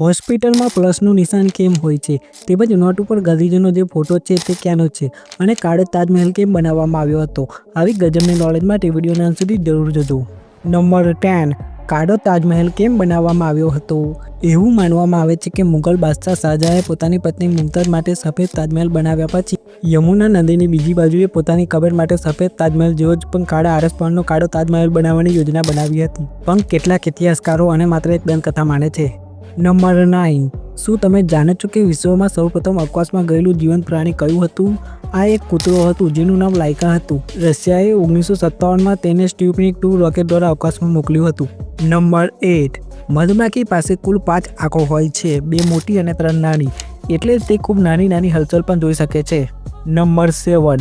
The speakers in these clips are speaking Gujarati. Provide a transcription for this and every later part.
હોસ્પિટલમાં પ્લસનું નિશાન કેમ હોય છે? તેમજ નોટ ઉપર ગાંધીજીનો જે ફોટો છે તે ક્યાંનો છે? અને કાળે તાજમહેલ કેમ બનાવવામાં આવ્યો હતો? આવી ગજબની નોલેજ માટે વિડીયોના અંત સુધી જરૂર જજો. Number ten. કાળો તાજમહેલ કેમ બનાવવામાં આવ્યો હતો? એવું માનવામાં આવે છે કે મુગલ બાદશાહ શાહજહાએ પોતાની પત્ની મુમતાઝ માટે સફેદ તાજમહેલ બનાવ્યા પછી યમુના નદીની બીજી બાજુએ પોતાની કબર માટે સફેદ તાજમહેલ જેવો જ પણ કાળા આરસપણનો કાળો તાજમહેલ બનાવવાની યોજના બનાવી હતી. પણ કેટલાક ઇતિહાસકારો અને માત્ર એક દંતકથા માને છે. Number nine. શું તમે જાણો છો કે વિશ્વમાં સૌપ્રથમ અવકાશમાં ગયેલું જીવંત પ્રાણી કયું હતું? આ એક કૂતરો હતું જેનું નામ લાયકા હતું. રશિયાએ ઓગણીસો સત્તાવનમાં તેને સ્ટ્યુપનિક ટુ રોકેટ દ્વારા અવકાશમાં મોકલ્યું હતું. Number eight. મધમાખી પાસે કુલ પાંચ આંખો હોય છે, બે મોટી અને ત્રણ નાની. એટલે તે ખૂબ નાની નાની હલચલ પણ જોઈ શકે છે. Number seven.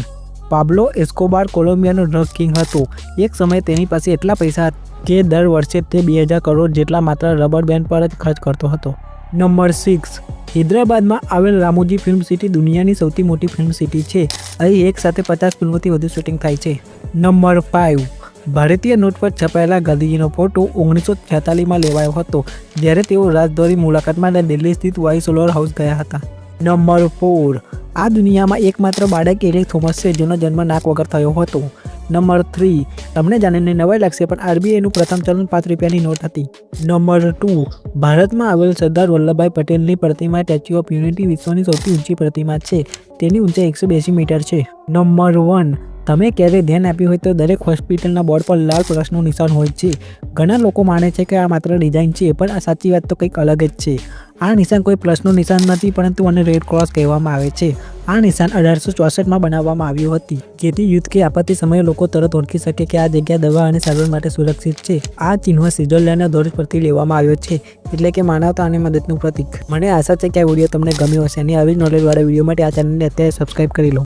પાબ્લો એસ્કોબાર કોલંબિયાનો ડ્રગ કિંગ હતો. એક સમયે તેની પાસે એટલા પૈસા કે દર વર્ષે તે બે હજાર કરોડ જેટલા માત્ર રબર બેન્ડ પર જ ખર્ચ કરતો હતો. Number six. હૈદરાબાદમાં આવેલ રામોજી ફિલ્મ સિટી દુનિયાની સૌથી મોટી ફિલ્મ સિટી છે. અહીં એક સાથે પચાસ ફિલ્મોથી વધુ શૂટિંગ થાય છે. નંબર ફાઇવ ભારતીય નોટ પર છપાયેલા ગાંધીજીનો ફોટો ઓગણીસો છેતાલીસમાં લેવાયો હતો, જ્યારે તેઓ રાજદ્વારી મુલાકાત માટે દિલ્હી સ્થિત વાઇસોલર હાઉસ ગયા હતા. Number four. આ દુનિયામાં એકમાત્ર બાળક એરિક થોમસ છે, જેનો જન્મ નાક વગર થયો હતો. Number three. તમને જાણીને નવાઈ લાગશે, પણ આરબીઆઈનું પ્રથમ ચલણ પાંચ રૂપિયાની નોટ હતી. Number two. ભારતમાં આવેલ સરદાર વલ્લભભાઈ પટેલની પ્રતિમા સ્ટેચ્યુ ઓફ યુનિટી વિશ્વની સૌથી ઊંચી પ્રતિમા છે. તેની ઊંચાઈ એકસો બેસી મીટર છે. Number one. તમે ક્યારેય ધ્યાન આપ્યું હોય તો દરેક હોસ્પિટલના બોર્ડ પર લાલ પ્રશ્નનું નિશાન હોય છે. ઘણા લોકો માને છે કે આ માત્ર ડિઝાઇન છે, પણ આ સાચી વાત તો કંઈક અલગ જ છે. આ નિશાન કોઈ પ્લસનું નિશાન નથી, પરંતુ આને રેડ ક્રોસ કહેવામાં આવે છે. આ નિશાન અઢારસો ચોસઠમાં બનાવવામાં આવ્યું હતી. જેથી યુદ્ધ કે આપત્તિ સમયે લોકો તરત ઓળખી શકે કે આ જગ્યા દવા અને સારવાર માટે સુરક્ષિત છે. આ ચિહ્ન સ્વિટ્ઝરલેન્ડના ધોરણ પરથી લેવામાં આવ્યો છે, એટલે કે માનવતા અને મદદનું પ્રતીક. મને આશા છે કે આ વીડિયો તમને ગમ્યો હશે અને આવી જ નોલેજવાળા વીડિયો માટે આ ચેનલને અત્યારે સબસ્ક્રાઈબ કરી લો.